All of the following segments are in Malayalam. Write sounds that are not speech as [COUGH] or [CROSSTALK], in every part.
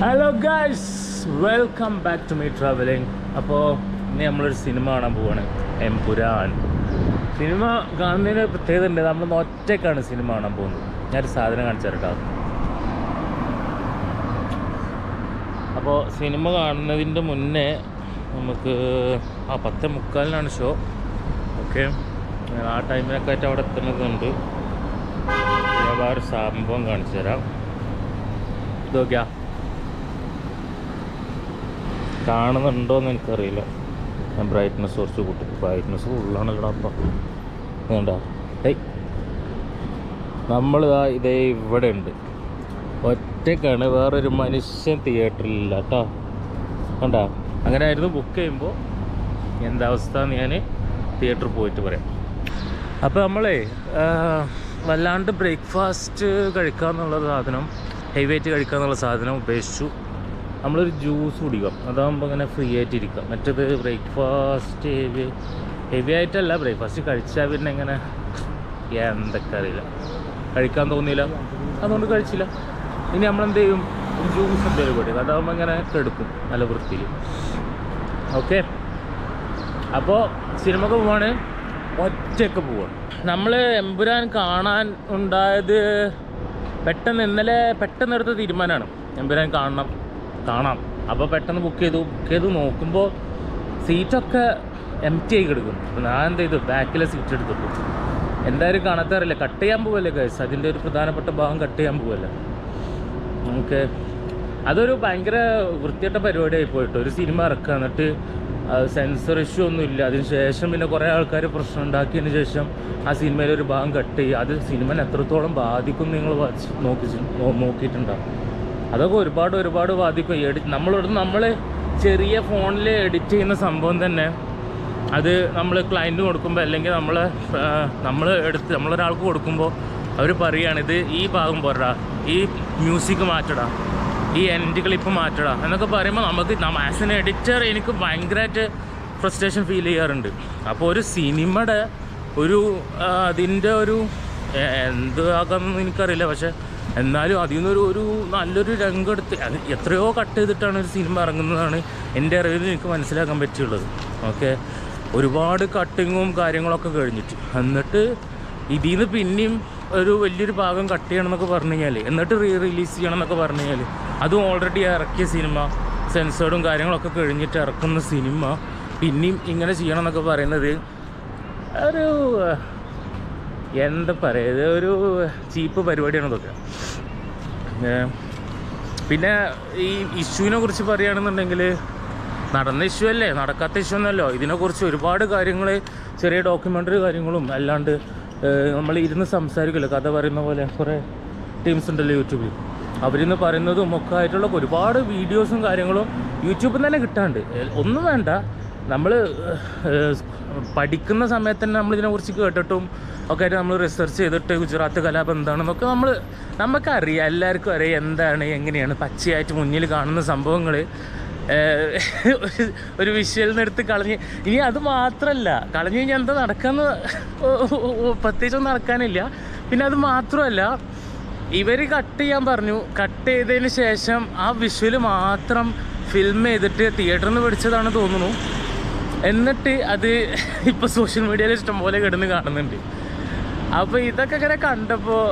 Hello guys welcome back to me traveling അപ്പോൾ ഇന്ന് നമ്മളൊരു സിനിമ കാണാൻ പോവാണ്. എംപുരാൻ. സിനിമ കാണുന്നതിന് പ്രത്യേകത ഉണ്ട് നമ്മൾ ഒറ്റയ്ക്കാണ് സിനിമ കാണാൻ പോകുന്നത്. ഞാനൊരു സാധനം കാണിച്ചു തരട്ടോ. അപ്പോൾ സിനിമ കാണുന്നതിന്റെ മുന്നേ നമുക്ക് ആ പത്ത് മുക്കാലിനാണ് ഷോ ഓക്കെ ആ ടൈമിനൊക്കെ ആയിട്ട് അവിടെ എത്തുന്നതുണ്ട്. ഞാൻ വേറെ സംഭവം കാണിച്ചു തരാം. ഇത് നോക്കിയാ കാണുന്നുണ്ടോയെന്ന് എനിക്കറിയില്ല. ഞാൻ ബ്രൈറ്റ്നസ് കുറച്ച് കൂട്ടി. ബ്രൈറ്റ്നസ് ഫുള്ളാണ് ഇവിടെ അപ്പം. വേണ്ട. ഏയ് നമ്മൾ ആ ഇതേ ഇവിടെ ഉണ്ട് ഒറ്റക്കാണ് വേറൊരു മനുഷ്യൻ തിയേറ്ററിലില്ല കേട്ടോ കണ്ട? അങ്ങനെ ആയിരുന്നു ബുക്ക് ചെയ്യുമ്പോൾ എന്താ അവസ്ഥ എന്ന് ഞാൻ തിയേറ്ററിൽ പോയിട്ട് പറയാം. അപ്പോൾ നമ്മളേ വല്ലാണ്ട് ബ്രേക്ക്ഫാസ്റ്റ് കഴിക്കാമെന്നുള്ള സാധനം ഹെവി ആയിട്ട് കഴിക്കാമെന്നുള്ള സാധനം ഉപേക്ഷിച്ചു. നമ്മളൊരു ജ്യൂസ് കുടിക്കാം. അതാകുമ്പോൾ ഇങ്ങനെ ഫ്രീ ആയിട്ട് ഇരിക്കാം മറ്റേത് ബ്രേക്ക്ഫാസ്റ്റ് ഹെവി ഹെവി ആയിട്ടല്ല ബ്രേക്ക്ഫാസ്റ്റ് കഴിച്ചാൽ പിന്നെ ഇങ്ങനെ എന്തൊക്കെ അറിയില്ല. കഴിക്കാൻ തോന്നിയില്ല. അതുകൊണ്ട് കഴിച്ചില്ല. ഇനി നമ്മളെന്ത് ചെയ്യും ജ്യൂസ് എന്തെങ്കിലും കുടിക്കും അതാകുമ്പോൾ ഇങ്ങനെ കെടുക്കും നല്ല വൃത്തിയിൽ. ഓക്കെ അപ്പോൾ സിനിമക്ക് പോവാണ്. ഒറ്റയ്ക്ക് പോവാണ്. നമ്മൾ എമ്പുരാൻ കാണാൻ ഉണ്ടായത് പെട്ടെന്ന് ഇന്നലെ പെട്ടെന്ന് എടുത്ത തീരുമാനമാണ് എമ്പുരാൻ കാണണം. കാണാം. അപ്പോൾ പെട്ടെന്ന് ബുക്ക് ചെയ്തു. ബുക്ക് ചെയ്ത് നോക്കുമ്പോൾ സീറ്റൊക്കെ എം ടി ആയി അപ്പോൾ ഞാൻ എന്ത് ചെയ്തു? ബാക്കിലെ സീറ്റ് എടുത്തിട്ടു. എന്തായാലും കാണാത്തറിയില്ല കട്ട് ചെയ്യാൻ പോവല്ലേ ഗൈസ് അതിന്റെ ഒരു പ്രധാനപ്പെട്ട ഭാഗം കട്ട് ചെയ്യാൻ പോവല്ലേ? നമുക്ക് അതൊരു ഭയങ്കര വൃത്തിയായിട്ട പരിപാടിയായി പോയിട്ട്. ഒരു സിനിമ ഇറക്കുക. എന്നിട്ട് സെൻസർ ഇഷ്യൂ ഒന്നും ഇല്ല. അതിന് ശേഷം പിന്നെ കുറേ ആൾക്കാർ പ്രശ്നം ഉണ്ടാക്കിയതിന് ശേഷം ആ സിനിമയിൽ ഒരു ഭാഗം കട്ട് ചെയ്യുക അത് സിനിമനെ എത്രത്തോളം ബാധിക്കും നിങ്ങൾ നോക്കി നോക്കിയിട്ടുണ്ടാവും. അതൊക്കെ ഒരുപാട് ഒരുപാട് ബാധിക്കും. എഡിറ്റ് നമ്മളോട് നമ്മൾ ചെറിയ ഫോണിൽ എഡിറ്റ് ചെയ്യുന്ന സംഭവം തന്നെ. അത് നമ്മൾ ക്ലയന്റ് കൊടുക്കുമ്പോൾ അല്ലെങ്കിൽ നമ്മൾ നമ്മൾ എടുത്ത് നമ്മളൊരാൾക്ക് കൊടുക്കുമ്പോൾ അവർ പറയുകയാണ് ഇത് ഈ ഭാഗം പോരടാ. ഈ മ്യൂസിക് മാറ്റടാ. ഈ എൻഡ് ക്ലിപ്പ് മാറ്റടാ. എന്നൊക്കെ പറയുമ്പോൾ നമുക്ക് ആസ് എൻ എഡിറ്റർ എനിക്ക് ഭയങ്കരമായിട്ട് ഫ്രസ്ട്രേഷൻ ഫീൽ ചെയ്യാറുണ്ട്. അപ്പോൾ ഒരു സിനിമയുടെ ഒരു അതിന്റെ ഒരു എന്താകാമെന്ന് എനിക്കറിയില്ല. പക്ഷേ എന്നാലും അതിൽ നിന്നൊരു ഒരു നല്ലൊരു രംഗെടുത്ത് അത് എത്രയോ കട്ട് ചെയ്തിട്ടാണ് ഒരു സിനിമ ഇറങ്ങുന്നതാണ് എന്റെ അറിവിൽ എനിക്ക് മനസ്സിലാക്കാൻ പറ്റിയുള്ളത്. ഓക്കെ ഒരുപാട് കട്ടിങ്ങും കാര്യങ്ങളൊക്കെ കഴിഞ്ഞിട്ട്. എന്നിട്ട് ഇതിൽ നിന്ന് പിന്നെയും ഒരു വലിയൊരു ഭാഗം കട്ട് ചെയ്യണം എന്നൊക്കെ പറഞ്ഞു കഴിഞ്ഞാൽ എന്നിട്ട് റീ റിലീസ് ചെയ്യണം എന്നൊക്കെ പറഞ്ഞു കഴിഞ്ഞാൽ അതും ഓൾറെഡി ഇറക്കിയ സിനിമ സെൻസേർഡും കാര്യങ്ങളൊക്കെ കഴിഞ്ഞിട്ട് ഇറക്കുന്ന സിനിമ പിന്നെയും ഇങ്ങനെ ചെയ്യണം എന്നൊക്കെ പറയുന്നത് ഒരു എന്താ പറയുക ഇത് ഒരു ചീപ്പ് പരിപാടിയാണ് ഇതൊക്കെ. പിന്നെ ഈ ഇഷ്യൂവിനെ കുറിച്ച് പറയുകയാണെന്നുണ്ടെങ്കിൽ നടന്ന ഇഷ്യൂ അല്ലേ നടക്കാത്ത ഇഷ്യൂ ഒന്നല്ലോ ഇതിനെക്കുറിച്ച് ഒരുപാട് കാര്യങ്ങൾ ചെറിയ ഡോക്യുമെന്ററി കാര്യങ്ങളും അല്ലാണ്ട് നമ്മൾ ഇരുന്ന് സംസാരിക്കുമല്ലോ കഥ പറയുന്ന പോലെ കുറേ ടീംസ് ഉണ്ടല്ലോ യൂട്യൂബിൽ അവരിന്ന് പറയുന്നതും ഒക്കെ ആയിട്ടുള്ള ഒരുപാട് വീഡിയോസും കാര്യങ്ങളും യൂട്യൂബിൽ തന്നെ കിട്ടാണ്ട്. ഒന്നും വേണ്ട. നമ്മൾ പഠിക്കുന്ന സമയത്ത് തന്നെ നമ്മൾ ഇതിനെക്കുറിച്ച് കേട്ടിട്ടും ഒക്കെ ആയിട്ട് നമ്മൾ റിസർച്ച് ചെയ്തിട്ട് ഗുജറാത്ത് കലാപം എന്താണെന്നൊക്കെ നമ്മൾ നമുക്കറിയാം. എല്ലാവർക്കും അറിയാം എന്താണ് എങ്ങനെയാണ്. പച്ചയായിട്ട് മുന്നിൽ കാണുന്ന സംഭവങ്ങൾ. [LAUGHS] ഒരു വിഷ്വലിൽ നിന്ന് എടുത്ത് കളഞ്ഞ് ഇനി അത് മാത്രമല്ല കളഞ്ഞു കഴിഞ്ഞാൽ എന്താ നടക്കാന്ന് പ്രത്യേകിച്ചൊന്നും നടക്കാനില്ല. പിന്നെ അത് മാത്രമല്ല ഇവർ കട്ട് ചെയ്യാൻ പറഞ്ഞു. കട്ട് ചെയ്തതിന് ശേഷം ആ വിഷ്വൽ മാത്രം ഫിലിം ചെയ്തിട്ട് തിയേറ്ററിൽ നിന്ന് പിടിച്ചതാണ് തോന്നുന്നു. എന്നിട്ട് അത് ഇപ്പോൾ സോഷ്യൽ മീഡിയയിൽ ഇഷ്ടംപോലെ കിടന്ന് കാണുന്നുണ്ട്. അപ്പോൾ ഇതൊക്കെ ഇങ്ങനെ കണ്ടപ്പോൾ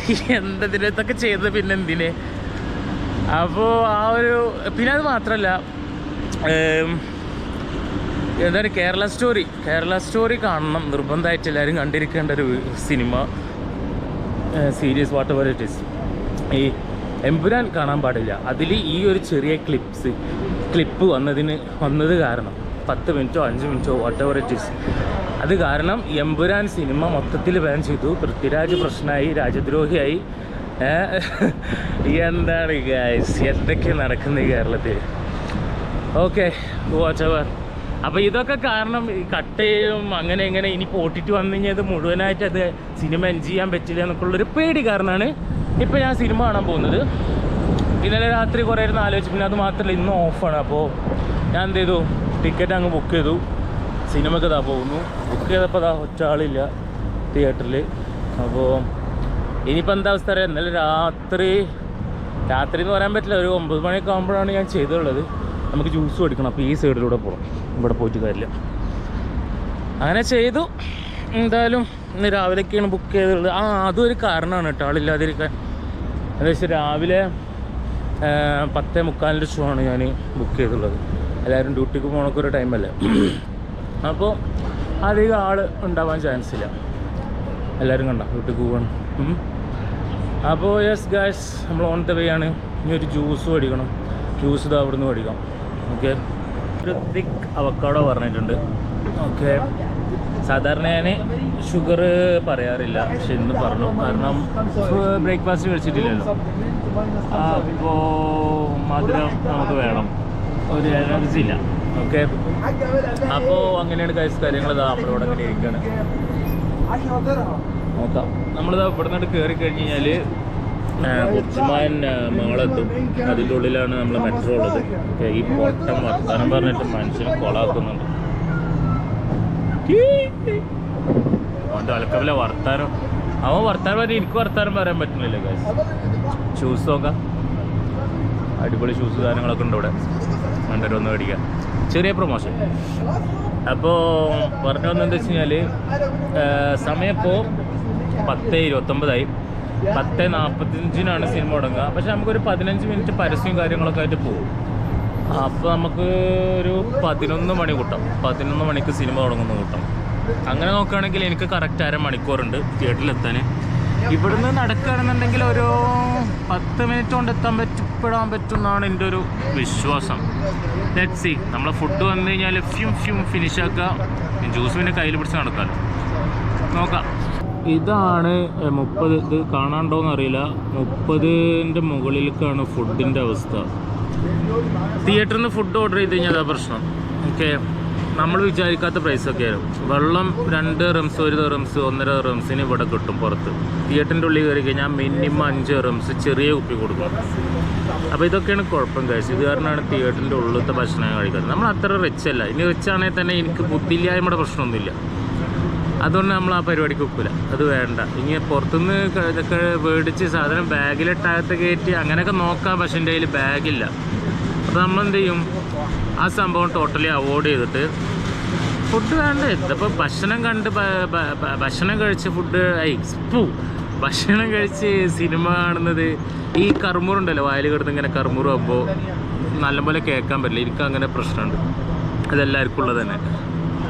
[LAUGHS] എന്തതിന് ഇതൊക്കെ ചെയ്തത് പിന്നെ എന്തിനെ? അപ്പോൾ ആ ഒരു പിന്നെ അത് മാത്രമല്ല എന്താണ് കേരള സ്റ്റോറി കേരള സ്റ്റോറി കാണണം. നിർബന്ധമായിട്ട് എല്ലാവരും കണ്ടിരിക്കേണ്ട ഒരു cinema series whatever it is ഈ എമ്പുരാൻ കാണാൻ പാടില്ല. അതിൽ ഈ ഒരു ചെറിയ ക്ലിപ്സ് ക്ലിപ്പ് വന്നതിന് വന്നത് കാരണം. പത്ത് മിനിറ്റോ അഞ്ച് മിനിറ്റോ വാട്ട് എവർ ഇറ്റ് ഇസ് അത് കാരണം എമ്പുരാൻ സിനിമ മൊത്തത്തിൽ ബാൻ ചെയ്തു. പൃഥ്വിരാജ് പ്രശ്നമായി രാജദ്രോഹിയായി എന്താണ് ഗൈസ് എന്തൊക്കെ നടക്കുന്നത് കേരളത്തിൽ? ഓക്കെ വാട്ട് എവർ അപ്പോൾ ഇതൊക്കെ കാരണം ഈ കട്ട് ചെയ്യും അങ്ങനെ ഇങ്ങനെ. ഇനി പോട്ടിട്ട് വന്നു കഴിഞ്ഞാൽ ഇത് മുഴുവനായിട്ട് അത് സിനിമ എൻജോയ് ചെയ്യാൻ പറ്റില്ല എന്നൊക്കെയുള്ളൊരു പേടി കാരണമാണ് ഇപ്പോൾ ഞാൻ സിനിമ കാണാൻ പോകുന്നത്. ഇന്നലെ രാത്രി കുറേ ഇരുന്ന് ആലോചിച്ചു. പിന്നെ അത് മാത്രമല്ല ഇന്ന് ഓഫാണ് അപ്പോൾ ഞാൻ എന്ത് ചെയ്തു? ടിക്കറ്റ് അങ്ങ് ബുക്ക് ചെയ്തു. സിനിമയ്ക്ക് ഇതാ പോകുന്നു. ബുക്ക് ചെയ്തപ്പോൾ അതാ ഒറ്റ ആളില്ല തിയേറ്ററിൽ. അപ്പോൾ ഇനിയിപ്പോൾ എന്താ അവസ്ഥ അറിയാം? ഇന്നലെ രാത്രി രാത്രി എന്ന് പറയാൻ പറ്റില്ല. ഒരു ഒമ്പത് മണിയൊക്കെ ആകുമ്പോഴാണ് ഞാൻ ചെയ്തുള്ളത്. നമുക്ക് ജ്യൂസ് കൊടുക്കണം. അപ്പോൾ ഈ സൈഡിലൂടെ പോകണം. ഇവിടെ പോയിട്ട് കാര്യമില്ല. അങ്ങനെ ചെയ്തു. എന്തായാലും ഇന്ന് രാവിലെയൊക്കെയാണ് ബുക്ക് ചെയ്തിട്ടുള്ളത് ആ അതും ഒരു കാരണമാണ് കേട്ടോ. ആളില്ലാതിരിക്കാൻ. വെച്ചാൽ രാവിലെ പത്തേ മുക്കാലിന്റെ ഷോ ആണ് ഞാൻ ബുക്ക് ചെയ്തിട്ടുള്ളത് എല്ലാവരും ഡ്യൂട്ടിക്ക് പോകണൊക്കെ ഒരു ടൈമല്ലേ? അപ്പോൾ അധികം ആൾ ഉണ്ടാവാൻ ചാൻസ് ഇല്ല. എല്ലാവരും കണ്ട? ഡ്യൂട്ടിക്ക് പോകണം അപ്പോൾ യെസ് ഗായ്സ് നമ്മൾ ഓൺ ദ വേ ആണ്. ഇനി ഒരു ജ്യൂസ് മേടിക്കണം. ജ്യൂസ് ഇത് അവിടെ നിന്ന് മേടിക്കാം. ഓക്കെ ഒരു തിക്ക് അവക്കാടോ പറഞ്ഞിട്ടുണ്ട്. ഓക്കെ സാധാരണ ഞാൻ ഷുഗർ പറയാറില്ല. പക്ഷെ ഇന്ന് പറഞ്ഞു. കാരണം ബ്രേക്ക്ഫാസ്റ്റ് കഴിച്ചിട്ടില്ലല്ലോ. അപ്പോൾ മധുരം നമുക്ക് വേണം. ഒരു എനർജി ഇല്ല ഓക്കെ അപ്പോൾ അങ്ങനെയാണ് കഴിച്ച കാര്യങ്ങൾ ഇതാ നമ്മളോട് അങ്ങനെ ഇരിക്കുകയാണ് നോക്കാം. നമ്മളിതാ ഇവിടെ നിന്ന് കയറി കഴിഞ്ഞ് കഴിഞ്ഞാൽ ഉച്ചമാൻ മകളെത്തും അതിന്റെ ഉള്ളിലാണ് നമ്മൾ മെട്രോ ഉള്ളത്. ഈ പൊട്ടം വർത്താനം പറഞ്ഞിട്ട് മനുഷ്യനെ കൊളാക്കുന്നുണ്ട്. അതുകൊണ്ട് അലക്കവിലെ വർത്താനം. അവൻ വർത്താനം പറഞ്ഞ എനിക്ക് വർത്താനം പറയാൻ പറ്റുന്നില്ല. ഷൂസ് നോക്കാം. അടിപൊളി ഷൂസ് കാര്യങ്ങളൊക്കെ ഉണ്ട് ഇവിടെ. രണ്ടര ഒന്ന് മേടിക്കാം. ചെറിയ പ്രൊമോഷൻ അപ്പോൾ പറഞ്ഞു വന്നെന്താ വെച്ച് കഴിഞ്ഞാൽ സമയം ഇപ്പോൾ പത്ത് ഇരുപത്തൊമ്പതായി. പത്ത് നാൽപ്പത്തഞ്ചിനാണ് സിനിമ തുടങ്ങുക. പക്ഷെ നമുക്കൊരു പതിനഞ്ച് മിനിറ്റ് പരസ്യവും കാര്യങ്ങളൊക്കെ ആയിട്ട് പോകും അപ്പോൾ നമുക്ക് ഒരു പതിനൊന്ന് മണി കൂട്ടം. പതിനൊന്ന് മണിക്ക് സിനിമ തുടങ്ങുന്ന കൂട്ടം. അങ്ങനെ നോക്കുകയാണെങ്കിൽ എനിക്ക് കറക്റ്റ് അര മണിക്കൂറുണ്ട് തിയേറ്ററിലെത്താൻ ഇവിടുന്ന് നടക്കുകയാണെന്നുണ്ടെങ്കിൽ ഒരു പത്ത് മിനിറ്റ് കൊണ്ട് എത്താൻ പറ്റപ്പെടാൻ പറ്റും എന്നാണ് എന്റെ ഒരു വിശ്വാസം. ലെറ്റ് സി നമ്മളെ ഫുഡ് വന്നു കഴിഞ്ഞാൽ ഫ്യൂം ഫ്യൂം ഫിനിഷ് ആക്കുക ജ്യൂസ് പിന്നെ കയ്യിൽ പിടിച്ച് നടക്കാമല്ലോ നോക്കാം. ഇതാണ് മുപ്പത്. ഇത് കാണാണ്ടോന്ന് അറിയില്ല. മുപ്പതിന്റെ മുകളിലേക്കാണ് ഫുഡിന്റെ അവസ്ഥ. തിയേറ്ററിൽ നിന്ന് ഫുഡ് ഓർഡർ ചെയ്ത് കഴിഞ്ഞാൽ അതാ പ്രശ്നം. ഓക്കെ നമ്മൾ വിചാരിക്കാത്ത പ്രൈസൊക്കെ ആയിരുന്നു. വെള്ളം രണ്ട് റംസ് ഒരു റംസ് ഒന്നര റംസിന് ഇവിടെ കിട്ടും പുറത്ത്. തിയേറ്ററിന്റെ ഉള്ളിൽ കയറി കഴിഞ്ഞാൽ മിനിമം അഞ്ച് റംസ് ചെറിയ കുപ്പി കൊടുക്കും. അപ്പോൾ ഇതൊക്കെയാണ് കുഴപ്പം കഴിച്ചത് ഇത് കാരണമാണ് തിയേറ്ററിന്റെ ഉള്ളിലത്തെ ഭക്ഷണം കഴിക്കുന്നത് നമ്മൾ അത്ര റിച്ച് അല്ല. ഇനി റിച്ച് ആണെങ്കിൽ തന്നെ എനിക്ക് ബുദ്ധിയില്ലായ്മയുടെ പ്രശ്നമൊന്നുമില്ല. അതുകൊണ്ട് നമ്മൾ ആ പരിപാടിക്ക് ഒക്കില്ല. അത് വേണ്ട. ഇനി പുറത്തുനിന്ന് ഇതൊക്കെ മേടിച്ച് സാധനം ബാഗിലിട്ടകത്ത് കയറ്റി അങ്ങനെയൊക്കെ നോക്കാം പക്ഷെ എന്റെ കയ്യിൽ ബാഗില്ല. അപ്പോൾ നമ്മളെന്ത് ചെയ്യും? ആ സംഭവം ടോട്ടലി അവോയ്ഡ് ചെയ്തിട്ട് ഫുഡ് വേണ്ട? ഇതിപ്പോൾ ഭക്ഷണം കണ്ട് ഭക്ഷണം കഴിച്ച് ഫുഡ് ഐ പൂ ഭക്ഷണം കഴിച്ച് സിനിമ കാണുന്നത് ഈ കർമ്മൂറുണ്ടല്ലോ വായിൽ കിടന്ന് ഇങ്ങനെ കർമ്മൂറാകുമ്പോൾ നല്ലപോലെ കേൾക്കാൻ പറ്റില്ല. എനിക്ക് അങ്ങനെ പ്രശ്നമുണ്ട്. അതെല്ലാവർക്കും ഉള്ളത് തന്നെ.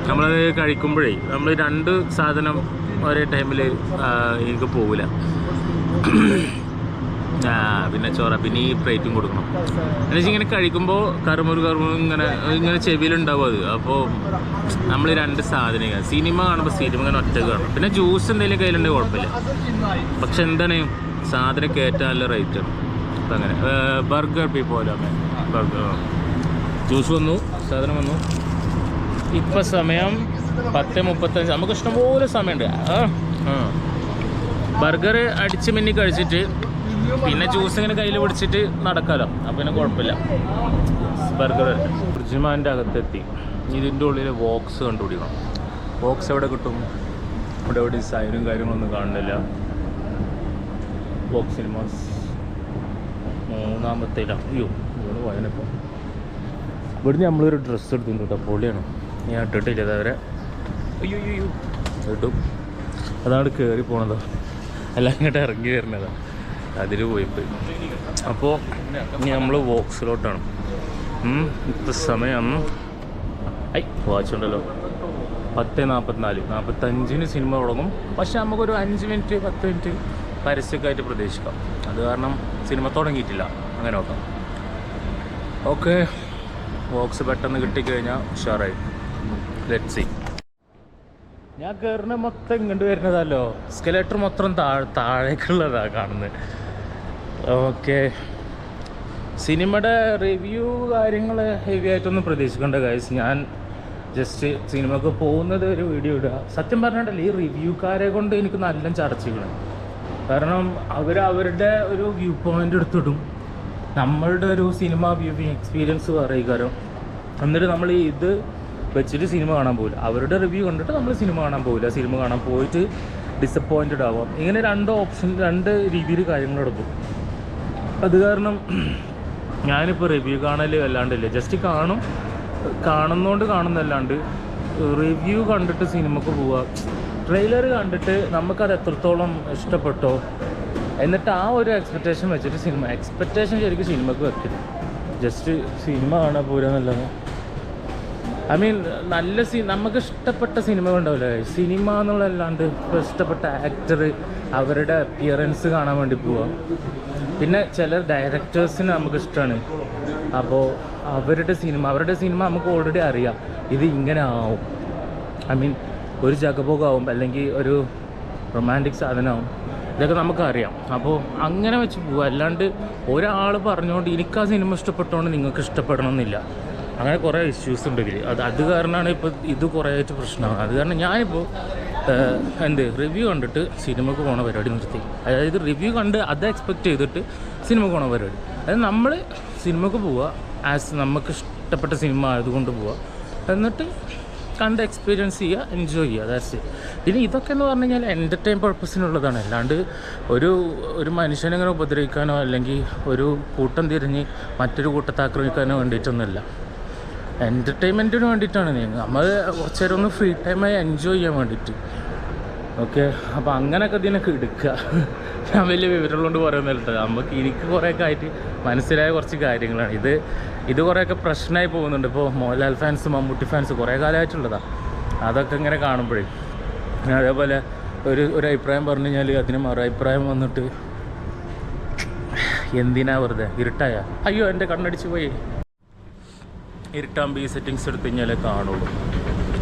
നമ്മളത് കഴിക്കുമ്പോഴേ നമ്മൾ രണ്ട് സാധനം ഒരേ ടൈമിൽ എനിക്ക് പോകില്ല ആ പിന്നെ ചോറ പിന്നെ ഈ പ്ലേറ്റും കൊടുക്കണം. എന്ന് വെച്ചാൽ ഇങ്ങനെ കഴിക്കുമ്പോൾ കറുമുറു കറുമുറു ഇങ്ങനെ ഇങ്ങനെ ചെവിയിലുണ്ടാവും അത്. അപ്പോൾ നമ്മൾ രണ്ട് സാധനങ്ങൾ. സിനിമ കാണുമ്പോൾ സിനിമ ഇങ്ങനെ ഒറ്റ കാണും. പിന്നെ ജ്യൂസ് എന്തെങ്കിലും കയ്യിലുണ്ടെങ്കിൽ കുഴപ്പമില്ല. പക്ഷെ എന്താണ് സാധനം കയറ്റാൻ നല്ല റേറ്റാണ് അപ്പം അങ്ങനെ. ബർഗർ പി പോലെ ബർഗർ ജ്യൂസ് വന്നു സാധനം വന്നു. ഇപ്പം സമയം പത്ത് മുപ്പത്തഞ്ച്. നമുക്ക് ഇഷ്ടംപോലെ സമയമുണ്ട്. ബർഗർ അടിച്ച് മിന്നി കഴിച്ചിട്ട് പിന്നെ ജ്യൂസ് ഇങ്ങനെ കയ്യിൽ പിടിച്ചിട്ട് നടക്കാലോ. അപ്പം പിന്നെ കുഴപ്പമില്ല. ബർഗർ ഫ്രിഡ്ജ്മാന്റെ അകത്തെത്തി. ഇതിന്റെ ഉള്ളിൽ വോക്സ് കണ്ടുപിടിക്കണം. വോക്സ് എവിടെ കിട്ടും? ഇവിടെ എവിടെ സൈനും കാര്യങ്ങളൊന്നും കാണുന്നില്ല. ബോക്സ് സിനിമാസ് മൂന്നാമത്തേലാണ് അയ്യോ ഇവിടെ പോയനപ്പോൾ ഇവിടുന്ന് നമ്മളൊരു ഡ്രസ്സ് എടുത്തു കേട്ടോ. പൊളിയാണ്. ഞാൻ ഇട്ടിട്ടില്ല അതവരെ അയ്യോ അയ്യോ ഇടും. അതാണ് കയറി പോണത്. അല്ല ഇങ്ങോട്ട് ഇറങ്ങി വരുന്നതാണ് അതിൽ പോയിപ്പോയി. അപ്പോൾ ഇനി നമ്മൾ വോക്സിലോട്ടാണ്. ഇപ്പം സമയം. ഐ വാച്ചുണ്ടല്ലോ പത്ത് നാൽപ്പത്തിനാല് നാൽപ്പത്തഞ്ചിന് സിനിമ തുടങ്ങും. പക്ഷെ നമുക്കൊരു അഞ്ച് മിനിറ്റ് പത്ത് മിനിറ്റ് പരസ്യമൊക്കെയായിട്ട് പ്രതീക്ഷിക്കാം. അത് കാരണം സിനിമ തുടങ്ങിയിട്ടില്ല. അങ്ങനെ നോക്കാം. ഓക്കെ. ബോക്സ് പെട്ടെന്ന് കിട്ടിക്കഴിഞ്ഞാൽ ഉഷാറായി. ലെറ്റ് സി ഞാൻ കയറുന്ന മൊത്തം ഇങ്ങോട്ട് വരുന്നതല്ലോ. സ്കെലേറ്റർ മൊത്തം താഴെ താഴേക്കുള്ളതാണ് കാണുന്നത് ഓക്കെ. സിനിമയുടെ റിവ്യൂ കാര്യങ്ങൾ ഹെവി ആയിട്ടൊന്നും പ്രതീക്ഷിക്കേണ്ട കാര്യം ഞാൻ ജസ്റ്റ് സിനിമക്ക് പോകുന്നത് ഒരു വീഡിയോ ഇടുക. സത്യം പറഞ്ഞിട്ടല്ലേ ഈ റിവ്യൂക്കാരെ കൊണ്ട് എനിക്ക് നല്ല ചടച്ചിക്കണം കാരണം അവർ അവരുടെ ഒരു വ്യൂ പോയിന്റ് എടുത്തിടും. നമ്മളുടെ ഒരു സിനിമ വ്യൂവിങ് എക്സ്പീരിയൻസ് പറയുകാരം എന്നിട്ട് നമ്മൾ ഇത് വെച്ചിട്ട് സിനിമ കാണാൻ പോകില്ല അവരുടെ റിവ്യൂ കണ്ടിട്ട് നമ്മൾ സിനിമ കാണാൻ പോകില്ല സിനിമ കാണാൻ പോയിട്ട് ഡിസപ്പോയിന്റഡ് ആവാം. ഇങ്ങനെ രണ്ട് ഓപ്ഷൻ രണ്ട് രീതിയിൽ കാര്യങ്ങൾ നടക്കും. അത് കാരണം ഞാനിപ്പോൾ റിവ്യൂ കാണൽ അല്ലാണ്ടില്ല ജസ്റ്റ് കാണും കാണുന്നോണ്ട് കാണുന്നല്ലാണ്ട് റിവ്യൂ കണ്ടിട്ട് സിനിമക്ക് പോവുക ട്രെയിലർ കണ്ടിട്ട് നമുക്കത് എത്രത്തോളം ഇഷ്ടപ്പെട്ടോ എന്നിട്ട് ആ ഒരു എക്സ്പെക്റ്റേഷൻ വെച്ചിട്ട് സിനിമ എക്സ്പെക്റ്റേഷൻ ശരിക്കും സിനിമക്ക് വെക്കരുത് ജസ്റ്റ് സിനിമ കാണാൻ പോരാന്നല്ലാതെ ഐ മീൻ നല്ല സി നമുക്ക് ഇഷ്ടപ്പെട്ട സിനിമ ഉണ്ടാവില്ലേ സിനിമ എന്നുള്ളതല്ലാണ്ട് ഇപ്പോൾ ഇഷ്ടപ്പെട്ട ആക്ടർ അവരുടെ അപ്പിയറൻസ് കാണാൻ വേണ്ടി പോവുക പിന്നെ ചില ഡയറക്ടേഴ്സിന് നമുക്ക് ഇഷ്ടമാണ് അപ്പോൾ അവരുടെ സിനിമ അവരുടെ സിനിമ നമുക്ക് ഓൾറെഡി അറിയാം. ഇത് ഇങ്ങനെ ആവും. ഐ മീൻ ഒരു ജഗബോഗാവും അല്ലെങ്കിൽ ഒരു റൊമാന്റിക് സാധനമാവും. ഇതൊക്കെ നമുക്കറിയാം. അപ്പോൾ അങ്ങനെ വെച്ച് പോവുക അല്ലാണ്ട് ഒരാൾ പറഞ്ഞുകൊണ്ട് എനിക്ക് ആ സിനിമ ഇഷ്ടപ്പെട്ടോണ്ട് നിങ്ങൾക്ക് ഇഷ്ടപ്പെടണമെന്നില്ല അങ്ങനെ കുറേ ഇഷ്യൂസ് ഉണ്ട് ഇതിൽ അത് അത് കാരണമാണ് ഇപ്പോൾ ഇത് കുറേ ആയിട്ട് പ്രശ്നമാണ് അത് കാരണം ഞാനിപ്പോൾ എന്ത് റിവ്യൂ കണ്ടിട്ട് സിനിമക്ക് പോണ പരിപാടി നിർത്തി. അതായത് റിവ്യൂ കണ്ട് അത് എക്സ്പെക്റ്റ് ചെയ്തിട്ട് സിനിമക്ക് പോണ പരിപാടി. അതായത് നമ്മൾ സിനിമക്ക് പോവുക ആസ് നമുക്ക് ഇഷ്ടപ്പെട്ട സിനിമ ആയതുകൊണ്ട് പോവുക എന്നിട്ട് കണ്ട് എക്സ്പീരിയൻസ് ചെയ്യുക എൻജോയ് ചെയ്യുക ദാറ്റ്സ് പിന്നെ ഇതൊക്കെ എന്ന് പറഞ്ഞു കഴിഞ്ഞാൽ എന്റർടൈൻ പർപ്പസിനുള്ളതാണ് അല്ലാണ്ട് ഒരു ഒരു മനുഷ്യനെങ്ങനെ ഉപദ്രവിക്കാനോ അല്ലെങ്കിൽ ഒരു കൂട്ടം തിരിഞ്ഞ് മറ്റൊരു കൂട്ടത്തെ ആക്രമിക്കാനോ വേണ്ടിയിട്ടൊന്നുമില്ല. എന്റർടൈൻമെന്റിന് വേണ്ടിയിട്ടാണ്. നീ നമ്മൾ കുറച്ച് നേരം ഒന്ന് ഫ്രീ ടൈമായി എൻജോയ് ചെയ്യാൻ വേണ്ടിയിട്ട്. ഓക്കെ അപ്പോൾ അങ്ങനെയൊക്കെ ഇതിനൊക്കെ എടുക്കുക ഞാൻ വലിയ വിവരമുള്ളതുകൊണ്ട് പറയുന്നില്ല നമുക്ക് എനിക്ക് കുറേയൊക്കെ ആയിട്ട് മനസ്സിലായ കുറച്ച് കാര്യങ്ങളാണ്. ഇത് ഇത് കുറേയൊക്കെ പ്രശ്നമായി പോകുന്നുണ്ട്. ഇപ്പോൾ മോഹൻലാൽ ഫാൻസ് മമ്മൂട്ടി ഫാൻസ് കുറേ കാലമായിട്ടുള്ളതാണ് അതൊക്കെ ഇങ്ങനെ കാണുമ്പോഴേ. അതേപോലെ ഒരു ഒരു അഭിപ്രായം പറഞ്ഞു കഴിഞ്ഞാൽ അതിന് മറു അഭിപ്രായം വന്നിട്ട് എന്തിനാ വെറുതെ? ഇരുട്ടായ? അയ്യോ എന്റെ കണ്ണടിച്ച് പോയി. ഇരുട്ടാകുമ്പോൾ ഈ സെറ്റിങ്സ് എടുത്തു കഴിഞ്ഞാലേ കാണുള്ളൂ.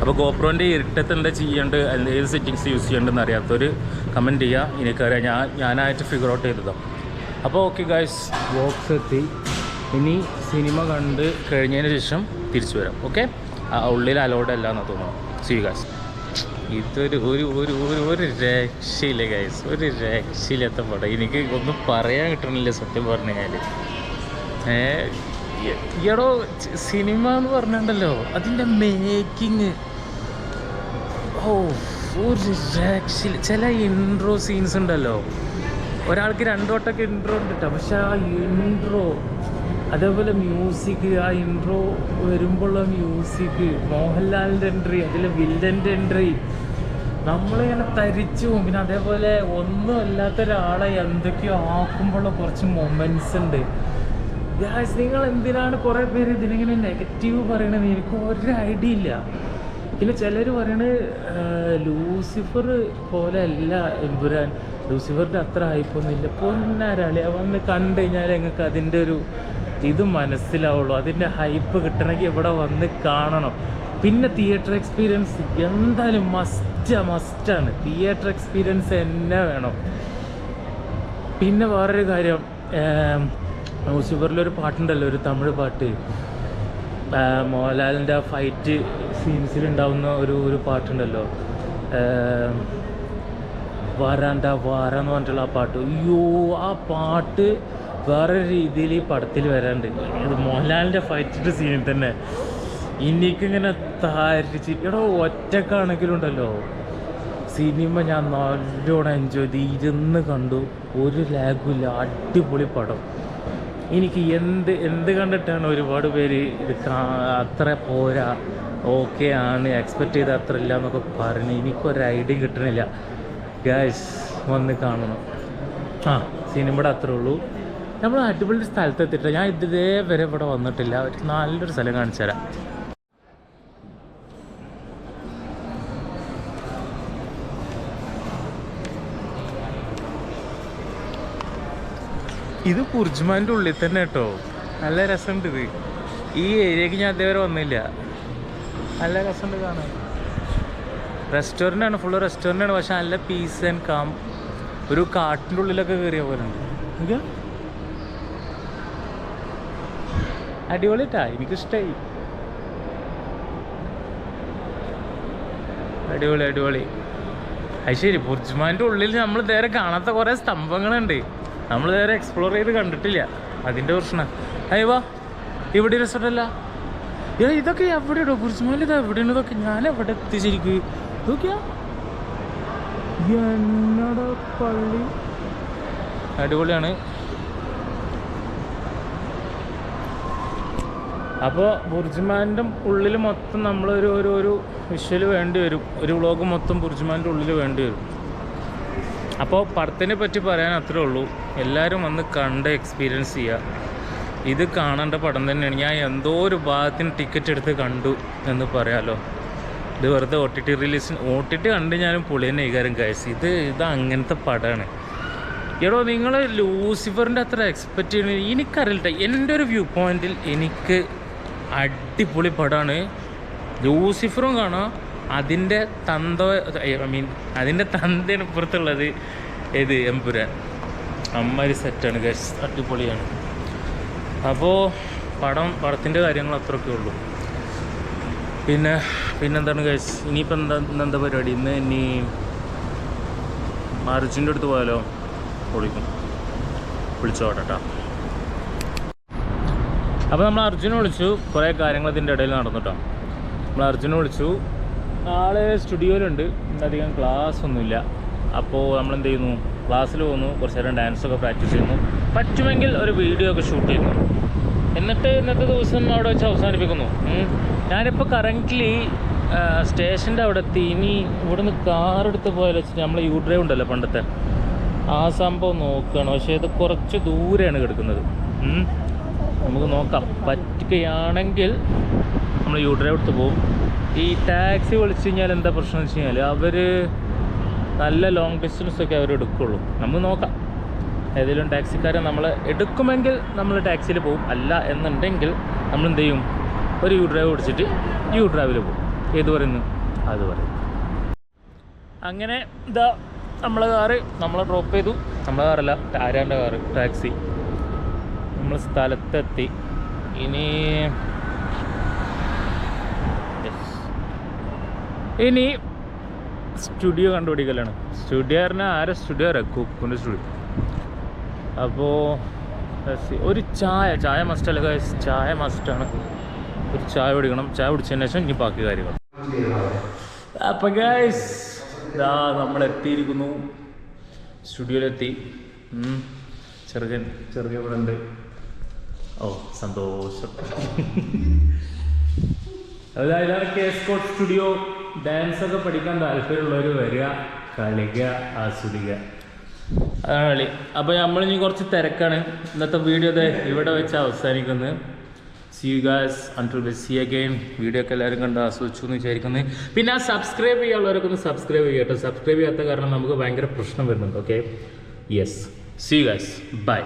അപ്പോൾ ഗോപ്രോന്റെ ഇരുട്ടത്ത് എന്താ ചെയ്യേണ്ടത്? അല്ല ഏത് സെറ്റിങ്സ് യൂസ് ചെയ്യേണ്ടതെന്ന് അറിയാത്തൊരു കമന്റ് ചെയ്യുക എനിക്കറിയാം ഞാൻ ഞാനായിട്ട് ഫിഗർ ഔട്ട് ചെയ്തതാണ് അപ്പോൾ ഓക്കെ ഗായ്സ് ബോക്സ് എത്തി. ഇനി സിനിമ കണ്ട് കഴിഞ്ഞതിന് ശേഷം തിരിച്ചു വരാം. ഓക്കെ ഉള്ളിൽ അലോഡ് അല്ല എന്ന് തോന്നുന്നു. സി ഗായ്സ് ഇതൊരു ഒരു ഒരു ഒരു ഒരു രക്ഷയില്ല ഗൈസ് ഒരു രക്ഷയില്ലാത്ത പടം. എനിക്ക് ഒന്നും പറയാൻ കിട്ടണില്ല സത്യം പറഞ്ഞു കഴിഞ്ഞാൽ ഏ ച- സിനിമ എന്ന് പറഞ്ഞിട്ടുണ്ടല്ലോ അതിന്റെ മേക്കിങ് ഓ ഒരു രക്ഷയിൽ ചില ഇൻട്രോ സീൻസ് ഉണ്ടല്ലോ. ഒരാൾക്ക് രണ്ടു വട്ടമൊക്കെ ഇൻട്രോ ഉണ്ട് കേട്ടോ പക്ഷെ ആ ഇൻട്രോ അതേപോലെ മ്യൂസിക് ആ ഇൻട്രോ വരുമ്പോഴുള്ള മ്യൂസിക് മോഹൻലാലിന്റെ എൻട്രി അതിൽ വില്ലന്റെ എൻട്രി നമ്മളിങ്ങനെ തരിച്ചു. പോകും പിന്നെ അതേപോലെ ഒന്നും അല്ലാത്ത ഒരാളെ എന്തൊക്കെയോ ആക്കുമ്പോഴുള്ള കുറച്ച് മൊമെന്റ്സ് ഉണ്ട്. ഗായ്സ് നിങ്ങൾ എന്തിനാണ് കുറേ പേര് ഇതിനിങ്ങനെ നെഗറ്റീവ് പറയണത്? എനിക്ക് ഒരു ഐഡിയ ഇല്ല. പിന്നെ ചിലർ പറയണത് ലൂസിഫർ പോലെ അല്ല എമ്പുരാൻ. ലൂസിഫറിന്റെ അത്ര ഹൈപ്പൊന്നുമില്ല പൊന്നാരാളി വന്ന് കണ്ടു കഴിഞ്ഞാൽ ഞങ്ങൾക്ക് അതിന്റെ ഒരു ഇത് മനസ്സിലാവുള്ളൂ. അതിന്റെ ഹൈപ്പ് കിട്ടണമെങ്കിൽ ഇവിടെ വന്ന് കാണണം. പിന്നെ തിയേറ്റർ എക്സ്പീരിയൻസ് എന്തായാലും മസ്റ്റ് മസ്റ്റാണ് തിയേറ്റർ എക്സ്പീരിയൻസ് തന്നെ വേണം. പിന്നെ വേറൊരു കാര്യം ലൂസിഫറിലൊരു പാട്ടുണ്ടല്ലോ ഒരു തമിഴ് പാട്ട്. മോഹൻലാലിന്റെ ആ ഫൈറ്റ് സീൻസിൽ ഉണ്ടാവുന്ന ഒരു ഒരു പാട്ടുണ്ടല്ലോ. വാരാണ്ട വാര എന്ന് പറഞ്ഞിട്ടുള്ള ആ പാട്ട്. അയ്യോ ആ പാട്ട് വേറെ രീതിയിൽ ഈ പടത്തിൽ വരാണ്ട്. ഇത് മോഹൻലാലിന്റെ ഫൈറ്റിന്റെ സീനിൽ തന്നെ. എനിക്കിങ്ങനെ താരിച്ച് എടോ ഒറ്റക്കാണെങ്കിലുണ്ടല്ലോ സിനിമ ഞാൻ നല്ലോണം എൻജോയ് ചെയ്ത് ഇരുന്ന് കണ്ടു. ഒരു ലാഗുമില്ല അടിപൊളി പടം. എനിക്ക് എന്ത് എന്ത് കണ്ടിട്ടാണ് ഒരുപാട് പേര് ഇത് അത്ര പോരാ ഓക്കെ ആണ് എക്സ്പെക്റ്റ് ചെയ്ത അത്ര ഇല്ല എന്നൊക്കെ പറഞ്ഞ് എനിക്കൊരു ഐഡിയ കിട്ടണില്ല. ഗ്യാസ് വന്ന് കാണണം. ആ സിനിമയുടെ അത്രേ ഉള്ളൂ. നമ്മൾ അടിപൊളി സ്ഥലത്ത് എത്തിയിട്ടില്ല ഞാൻ ഇതേവരെ ഇവിടെ വന്നിട്ടില്ല. ഒരു നല്ലൊരു സ്ഥലം കാണിച്ചു തരാം. ഇത് കുർജ്മാന്റെ ഉള്ളിൽ തന്നെ കേട്ടോ. നല്ല രസമുണ്ട് ഇത്. ഈ ഏരിയക്ക് ഞാൻ അതേവരെ വന്നില്ല. നല്ല രസമുണ്ട് കാണാൻ. റെസ്റ്റോറന്റ് ആണ് ഫുള്ള് റെസ്റ്റോറന്റ് ആണ്. പക്ഷെ നല്ല പീസ് ആൻഡ് കാം ഒരു കാട്ടിന്റെ ഉള്ളിലൊക്കെ കയറിയ പോലെ ഉണ്ട്? അടിപൊളിട്ടാ എനിക്കിഷ്ടായി. അടിപൊളി അടിപൊളി. അത് ശരി ബുർജ്മാന്റെ ഉള്ളിൽ നമ്മൾ നേരെ കാണാത്ത കുറേ സ്തംഭങ്ങളുണ്ട്. നമ്മൾ വേറെ എക്സ്പ്ലോർ ചെയ്ത് കണ്ടിട്ടില്ല. അതിന്റെ പ്രശ്നം. അയ്യവാ ഇവിടെ രസമല്ല ഏ ഇതൊക്കെ എവിടെയാടോ കുറിച്ചുമല്ല ഇത് എവിടെയാണ് ഇതൊക്കെ ഞാൻ എവിടെ എത്തിച്ചിരിക്കും? ഇതൊക്കെയാ? എന്നട പള്ളി? അടിപൊളിയാണ്. അപ്പോൾ ബുർജ്മാന്റെ ഉള്ളിൽ മൊത്തം നമ്മളൊരു ഒരു ഒരു വിഷ്വൽ വേണ്ടി വരും. ഒരു വ്ളോഗ് മൊത്തം ബുർജ്മാന്റെ ഉള്ളിൽ വേണ്ടി വരും. അപ്പോൾ പടത്തിനെ പറ്റി പറയാൻ അത്രേ ഉള്ളൂ. എല്ലാവരും വന്ന് കണ്ട് എക്സ്പീരിയൻസ് ചെയ്യുക ഇത് കാണേണ്ട പടം തന്നെയാണ്. ഞാൻ എന്തോ ഒരു ഭാഗത്തിന് ടിക്കറ്റ് എടുത്ത് കണ്ടു എന്ന് പറയാമല്ലോ ഇത് വെറുതെ ഒ ടി ടി റിലീസിന് ഒ ടി ടി കണ്ട് ഞാനും പുളി തന്നെ കൈകാര്യം കഴിച്ചു ഇത് ഇത് അങ്ങനത്തെ പടമാണ് എടോ നിങ്ങൾ ലൂസിഫറിന്റെ അത്ര എക്സ്പെക്റ്റ് ചെയ്യണ എനിക്കറിയില്ല. എന്റെ ഒരു വ്യൂ പോയിന്റിൽ എനിക്ക് അടിപൊളി പടമാണ് ലൂസിഫറും കാണാം. അതിന്റെ തന്തോ ഐ മീൻ അതിന്റെ തന്തയാണ് പുറത്തുള്ളത് ഏത്? എംപുരാൻ അമ്മര് സെറ്റാണ് ഗസ് അടിപൊളിയാണ്. അപ്പോൾ പടം പടത്തിന്റെ കാര്യങ്ങൾ അത്രയൊക്കെ ഉള്ളൂ. പിന്നെ പിന്നെന്താണ് ഗൈസ് ഇനിയിപ്പോൾ എന്താ എന്താ പരിപാടി? ഇന്ന് ഇനി മാർജിന്റെ അടുത്ത് പോയാലോ? പൊളിക്കും. വിളിച്ചോട്ടെട്ടാ അപ്പോൾ നമ്മൾ അർജുനെ വിളിച്ചു. കുറേ കാര്യങ്ങൾ ഇതിന്റെ ഇടയിൽ നടന്നു കേട്ടോ. നമ്മൾ അർജുനെ വിളിച്ചു. ആൾ സ്റ്റുഡിയോയിലുണ്ട്. അധികം ക്ലാസ് ഒന്നുമില്ല. അപ്പോൾ നമ്മൾ എന്ത് ചെയ്യുന്നു ക്ലാസ്സിൽ പോകുന്നു. കുറച്ച് നേരം ഡാൻസൊക്കെ പ്രാക്ടീസ് ചെയ്യുന്നു. പറ്റുമെങ്കിൽ ഒരു വീഡിയോ ഒക്കെ ഷൂട്ട് ചെയ്യുന്നു. എന്നിട്ട് ഇന്നത്തെ ദിവസം അവിടെ വെച്ച് അവസാനിപ്പിക്കുന്നു. ഞാനിപ്പോൾ കറന്റ്ലി സ്റ്റേഷന്റെ അവിടെ എത്തി. ഇനി ഇവിടുന്ന് കാർ എടുത്ത് പോയാലോ വെച്ചിട്ട് നമ്മൾ യു ഡ്രൈവ് ഉണ്ടല്ലോ പണ്ടത്തെ. ആ സംഭവം നോക്കുകയാണ് പക്ഷേ ഇത് കുറച്ച് ദൂരെയാണ് കിടക്കുന്നത്. നമുക്ക് നോക്കാം. പറ്റുകയാണെങ്കിൽ നമ്മൾ യു ഡ്രൈവ് എടുത്ത് പോകും ഈ ടാക്സി വിളിച്ചു കഴിഞ്ഞാൽ എന്താ പ്രശ്നം എന്ന് വെച്ച് കഴിഞ്ഞാൽ അവർ നല്ല ലോങ് ഡിസ്റ്റൻസ് ഒക്കെ അവർ എടുക്കുള്ളൂ. നമ്മൾ നോക്കാം. ഏതെങ്കിലും ടാക്സിക്കാരെ നമ്മൾ എടുക്കുമെങ്കിൽ നമ്മൾ ടാക്സിയിൽ പോകും അല്ല എന്നുണ്ടെങ്കിൽ നമ്മൾ എന്ത് ചെയ്യും? ഒരു യു ഡ്രൈവ് പിടിച്ചിട്ട് യു ഡ്രൈവിൽ പോകും ഏത് പറയുന്നു അത് പറയും അങ്ങനെ ഇതാ നമ്മളെ കാറ് നമ്മളെ ഡ്രോപ്പ് ചെയ്തു. നമ്മളെ കാറല്ല ആരാന്റെ കാറ്? ടാക്സി നമ്മൾ സ്ഥലത്തെത്തി. ഇനി ഇനി സ്റ്റുഡിയോ കണ്ടുപിടിക്കലാണ്. സ്റ്റുഡിയോ പറഞ്ഞാൽ ആരെ സ്റ്റുഡിയോ അറിയാം? കുക്കിന്റെ സ്റ്റുഡിയോ. അപ്പോൾ ഒരു ചായ ചായ മസ്റ്റല്ല ഗൈസ് ചായ മസ്റ്റാണ് ഒരു ചായ കുടിക്കണം. ചായ കുടിച്ചതിന് ശേഷം ഇനി ബാക്കി കാര്യങ്ങൾ. അപ്പം ഗൈസ് ഇതാ നമ്മൾ എത്തിയിരിക്കുന്നു. സ്റ്റുഡിയോയിലെത്തി. ചെറുകൻ ചെറുകൻ ഇവിടെ ഉണ്ട്. ഓ സന്തോഷം. അതായത് കേസ് കോട്ട് സ്റ്റുഡിയോ ഡാൻസ് ഒക്കെ പഠിക്കാൻ താല്പര്യമുള്ളവർ വരിക കളിക്കുക ആസ്വദിക്കുക. അതാണ് കളി. അപ്പോൾ ഇനി കുറച്ച് തിരക്കാണ്. ഇന്നത്തെ വീഡിയോ ഇത് ഇവിടെ വെച്ച് അവസാനിക്കുന്നത് see you guys unto bus see again video ഒക്കെ എല്ലാവരും കണ്ട് ആസ്വദിച്ചു എന്ന് വിചാരിക്കുന്നത് പിന്നെ ആ സബ്സ്ക്രൈബ് ചെയ്യാനുള്ളവരൊക്കെ ഒന്ന് സബ്സ്ക്രൈബ് ചെയ്യട്ടോ. സബ്സ്ക്രൈബ് ചെയ്യാത്ത കാരണം നമുക്ക് ഭയങ്കര പ്രശ്നം വരുന്നുണ്ട്. Okay yes see you guys bye